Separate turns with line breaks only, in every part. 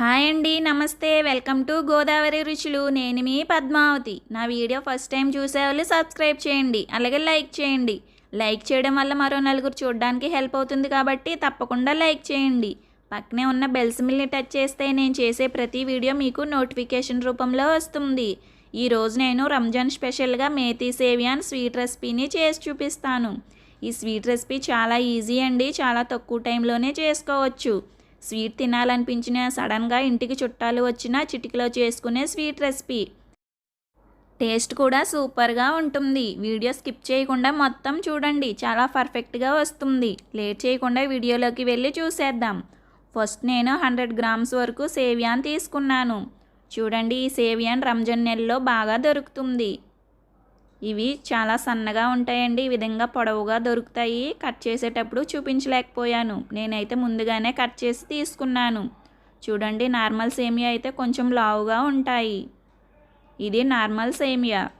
Hi అండి నమస్తే. Welcome to Godavari రుచులు. నేను మీ పద్మావతి. నా వీడియో ఫస్ట్ టైం చూసే వాళ్ళు సబ్స్క్రైబ్ చేయండి అలాగే లైక్ చేయండి. లైక్ చేయడం వల్ల మరో నలుగురు చూడడానికి హెల్ప్ అవుతుంది కాబట్టి తప్పకుండా లైక్ చేయండి. పక్కనే ఉన్న బెల్స్ మిల్ని టచ్ చేస్తే నేను చేసే ప్రతి వీడియో మీకు నోటిఫికేషన్ రూపంలో వస్తుంది. ఈరోజు నేను రంజాన్ స్పెషల్గా మేతి సేవియాన్ స్వీట్ రెసిపీని చేసి చూపిస్తాను. ఈ స్వీట్ రెసిపీ చాలా ఈజీ అండి చాలా తక్కువ టైంలోనే చేసుకోవచ్చు. స్వీట్ తినాలనిపించిన సడన్గా ఇంటికి చుట్టాలు వచ్చినా చిటికలో చేసుకునే స్వీట్ రెసిపీ. టేస్ట్ కూడా సూపర్గా ఉంటుంది. వీడియో స్కిప్ చేయకుండా మొత్తం చూడండి. చాలా పర్ఫెక్ట్గా వస్తుంది. లేట్ చేయకుండా వీడియోలోకి వెళ్ళి చూసేద్దాం. ఫస్ట్ నేను హండ్రెడ్ గ్రామ్స్ వరకు సేవియాన్ తీసుకున్నాను. చూడండి ఈ సేవియాన్ రంజాన్ నెలలో బాగా దొరుకుతుంది. ఇవి చాలా సన్నగా ఉంటాయండి. ఈ విధంగా పొడవుగా దొరుకుతాయి. కట్ చేసేటప్పుడు చూపించలేకపోయాను. నేనైతే ముందుగానే కట్ చేసి తీసుకున్నాను. చూడండి నార్మల్ సేమియా అయితే కొంచెం లావుగా ఉంటాయి. ఇది నార్మల్ సేమియా.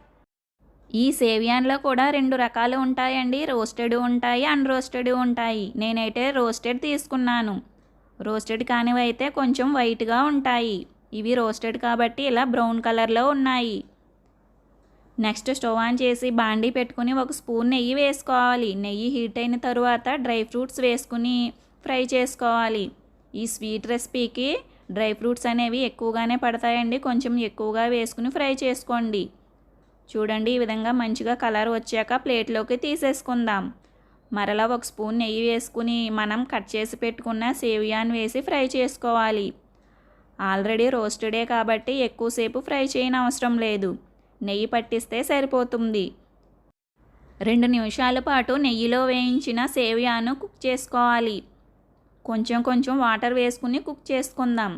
ఈ సేవియాన్లో కూడా రెండు రకాలు ఉంటాయండి. రోస్టెడ్ ఉంటాయి అన్రోస్టెడ్ ఉంటాయి. నేనైతే రోస్టెడ్ తీసుకున్నాను. రోస్టెడ్ కానివి అయితే కొంచెం వైట్గా ఉంటాయి. ఇవి రోస్టెడ్ కాబట్టి ఇలా బ్రౌన్ కలర్లో ఉన్నాయి. నెక్స్ట్ స్టవ్ ఆన్ చేసి బాండీ పెట్టుకుని ఒక స్పూన్ నెయ్యి వేసుకోవాలి. నెయ్యి హీట్ అయిన తరువాత డ్రై ఫ్రూట్స్ వేసుకుని ఫ్రై చేసుకోవాలి. ఈ స్వీట్ రెసిపీకి డ్రై ఫ్రూట్స్ అనేవి ఎక్కువగానే పడతాయండి. కొంచెం ఎక్కువగా వేసుకుని ఫ్రై చేసుకోండి. చూడండి ఈ విధంగా మంచిగా కలర్ వచ్చాక ప్లేట్లోకి తీసేసుకుందాం. మరలా ఒక స్పూన్ నెయ్యి వేసుకుని మనం కట్ చేసి పెట్టుకున్న సేవియాన్ వేసి ఫ్రై చేసుకోవాలి. ఆల్రెడీ రోస్టెడే కాబట్టి ఎక్కువసేపు ఫ్రై చేయని అవసరం లేదు. నెయ్యి పట్టిస్తే సరిపోతుంది. రెండు నిమిషాల పాటు నెయ్యిలో వేయించిన సేవియాను కుక్ చేసుకోవాలి. కొంచెం కొంచెం వాటర్ వేసుకుని కుక్ చేసుకుందాం.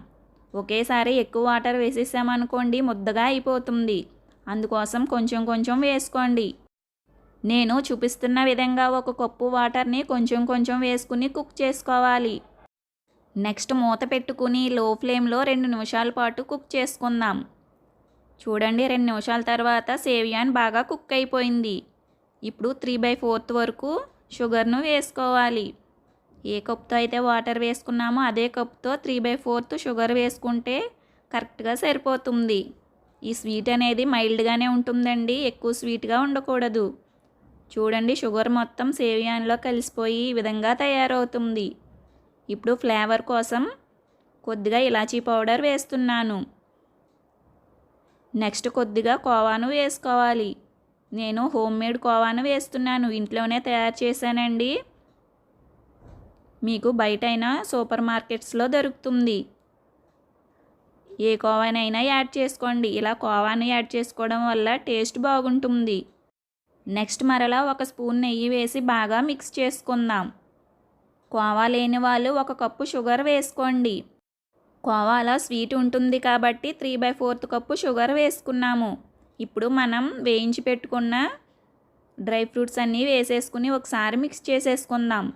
ఒకేసారి ఎక్కువ వాటర్ వేసేసామనుకోండి ముద్దగా అయిపోతుంది. అందుకోసం కొంచెం కొంచెం వేసుకోండి. నేను చూపిస్తున్న విధంగా ఒక కప్పు వాటర్ని కొంచెం కొంచెం వేసుకుని కుక్ చేసుకోవాలి. నెక్స్ట్ మూత పెట్టుకుని లో ఫ్లేమ్లో రెండు నిమిషాల పాటు కుక్ చేసుకుందాం. చూడండి రెండు నిమిషాల తర్వాత సేవియాన్ బాగా కుక్ అయిపోయింది. ఇప్పుడు త్రీ బై ఫోర్త్ వరకు షుగర్ను వేసుకోవాలి. ఏ కప్తో అయితే వాటర్ వేసుకున్నామో అదే కప్తో త్రీ బై ఫోర్త్ షుగర్ వేసుకుంటే కరెక్ట్గా సరిపోతుంది. ఈ స్వీట్ అనేది మైల్డ్గానే ఉంటుందండి ఎక్కువ స్వీట్గా ఉండకూడదు. చూడండి షుగర్ మొత్తం సేవియాన్లో కలిసిపోయి ఈ విధంగా తయారవుతుంది. ఇప్పుడు ఫ్లేవర్ కోసం కొద్దిగా ఇలాచీ పౌడర్ వేస్తున్నాను. నెక్స్ట్ కొద్దిగా కోవాను వేసుకోవాలి. నేను హోమ్ మేడ్ కోవాను వేస్తున్నాను. ఇంట్లోనే తయారు చేశానండి. మీకు బయట అయినా సూపర్ మార్కెట్స్లో దొరుకుతుంది. ఏ కోవానైనా యాడ్ చేసుకోండి. ఇలా కోవాను యాడ్ చేసుకోవడం వల్ల టేస్ట్ బాగుంటుంది. నెక్స్ట్ మరలా ఒక స్పూన్ నెయ్యి వేసి బాగా మిక్స్ చేసుకుందాం. కోవా లేని వాళ్ళు ఒక కప్పు షుగర్ వేసుకోండి. కోవాలా? స్వీట్ ఉంటుంది కాబట్టి three by fourth cup sugar వేసుకున్నాము. ఇప్పుడు మనం వేయించి పెట్టుకున్న డ్రై ఫ్రూట్స్ అన్నీ వేసేసుకుని ఒకసారి మిక్స్ చేసేసుకుందాం.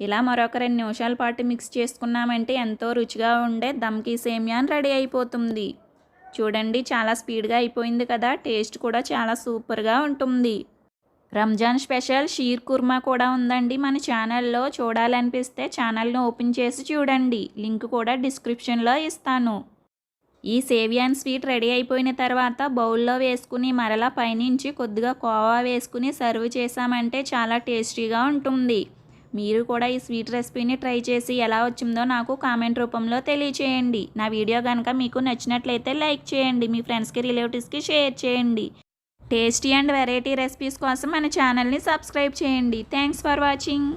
ఇలా మరొక రెండు నిమిషాల పాటు మిక్స్ చేసుకున్నామంటే ఎంతో రుచిగా ఉండే దమ్కి సేమియాన్ రెడీ అయిపోతుంది. చూడండి చాలా స్పీడ్గా అయిపోయింది కదా? టేస్ట్ కూడా చాలా సూపర్గా ఉంటుంది. రంజాన్ స్పెషల్ షీర్ కుర్మా కూడా ఉందండి మన ఛానల్లో. చూడాలనిపిస్తే ఛానల్ను ఓపెన్ చేసి చూడండి. లింక్ కూడా డిస్క్రిప్షన్లో ఇస్తాను. ఈ సేవియాన్ స్వీట్ రెడీ అయిపోయిన తర్వాత బౌల్లో వేసుకుని మరలా పైనుంచి కొద్దిగా కోవా వేసుకుని సర్వ్ చేసామంటే చాలా టేస్టీగా ఉంటుంది. మీరు కూడా ఈ స్వీట్ రెసిపీని ట్రై చేసి ఎలా వచ్చిందో నాకు కామెంట్ రూపంలో తెలియచేయండి. నా వీడియో కనుక మీకు నచ్చినట్లయితే లైక్ చేయండి. మీ ఫ్రెండ్స్కి రిలేటివ్స్కి షేర్ చేయండి. టేస్టీ అండ్ వెరైటీ రెసిపీస్ కోసం మన ఛానల్ని సబ్స్క్రైబ్ చేయండి. Thanks for watching